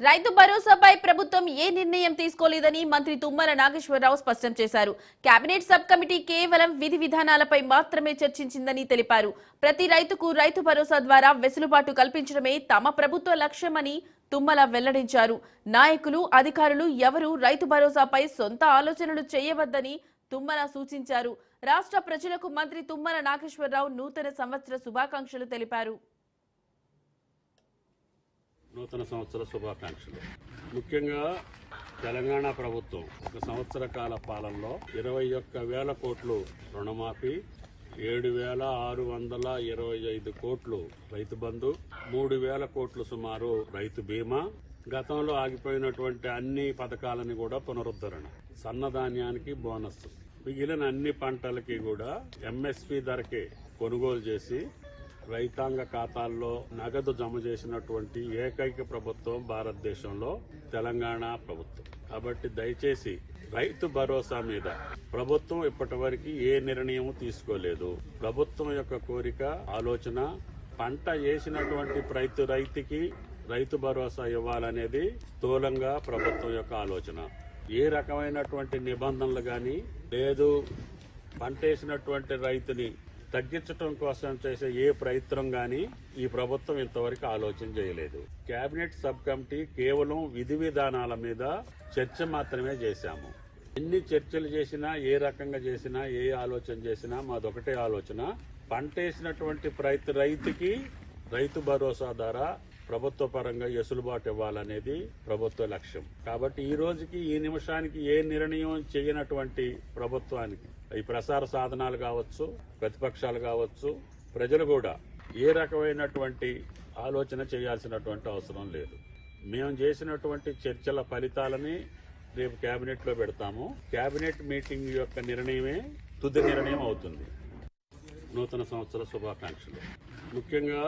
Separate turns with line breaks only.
రైతు భరోసాపై ప్రభుత్వం ఏ నిర్ణయం తీసుకోలేదని మంత్రి తుమ్మల నాగేశ్వరరావు స్పష్టం చేశారు. కేబినెట్ సబ్ కమిటీ కేవలం విధి విధానాలపై మాత్రమే చర్చించిందని తెలిపారు. ప్రతి రైతుకు రైతు భరోసా ద్వారా వెసులుబాటు కల్పించడమే తమ ప్రభుత్వ లక్ష్యమని తుమ్మల వెల్లడించారు. నాయకులు అధికారులు ఎవరూ రైతు భరోసాపై సొంత ఆలోచనలు చేయవద్దని తుమ్మల సూచించారు. రాష్ట్ర ప్రజలకు మంత్రి తుమ్మల నాగేశ్వరరావు నూతన సంవత్సర శుభాకాంక్షలు తెలిపారు.
నూతన సంవత్సర శుభాకాంక్షలు. ముఖ్యంగా తెలంగాణ ప్రభుత్వం ఒక సంవత్సర కాల పాలనలో ఇరవై ఒక్క వేల కోట్లు రుణమాఫీ ఏడు వేల ఆరు వందల ఇరవై ఐదు కోట్లు రైతు బంధు మూడు వేల కోట్లు సుమారు రైతు బీమా గతంలో ఆగిపోయినటువంటి అన్ని పథకాలని కూడా పునరుద్ధరణ సన్నధాన్యానికి బోనస్ మిగిలిన అన్ని పంటలకి కూడా ఎంఎస్పి ధరకే కొనుగోలు చేసి రైతాంగ ఖాతాల్లో నగదు జమ చేసినటువంటి ఏకైక ప్రభుత్వం భారతదేశంలో తెలంగాణ ప్రభుత్వం. కాబట్టి దయచేసి రైతు భరోసా మీద ప్రభుత్వం ఇప్పటి వరకు ఏ నిర్ణయం తీసుకోలేదు. ప్రభుత్వం యొక్క కోరిక ఆలోచన పంట వేసినటువంటి రైతు రైతుకి రైతు భరోసా ఇవ్వాలనేది స్థూలంగా ప్రభుత్వం యొక్క ఆలోచన. ఏ రకమైనటువంటి నిబంధనలు కానీ లేదు పంట వేసినటువంటి రైతుని తగ్గించడం కోసం చేసే ఏ ప్రయత్నం గాని ఈ ప్రభుత్వం ఇంతవరకు ఆలోచన చేయలేదు. కేబినెట్ సబ్ కమిటీ కేవలం విధి విధానాల మీద చర్చ మాత్రమే చేశాము. ఎన్ని చర్చలు చేసినా ఏ రకంగా చేసినా ఏ ఆలోచన చేసినా మాదొకటే ఆలోచన. పంట వేసినటువంటి ప్రతి రైతుకి రైతు భరోసా ద్వారా ప్రభుత్వ పరంగా ఎసులుబాటు ఇవ్వాలనేది ప్రభుత్వ లక్ష్యం. కాబట్టి ఈ రోజుకి ఈ నిమిషానికి ఏ నిర్ణయం చేయనటువంటి ప్రభుత్వానికి ఈ ప్రసార సాధనాలు కావచ్చు ప్రతిపక్షాలు కావచ్చు ప్రజలు కూడా ఏ రకమైనటువంటి ఆలోచన చేయాల్సినటువంటి అవసరం లేదు. మేము చేసినటువంటి చర్చల ఫలితాలని రేపు కేబినెట్లో పెడతాము. కేబినెట్ మీటింగ్ యొక్క నిర్ణయమే తుది నిర్ణయం అవుతుంది. నూతన సంవత్సర శుభాకాంక్షలు. ముఖ్యంగా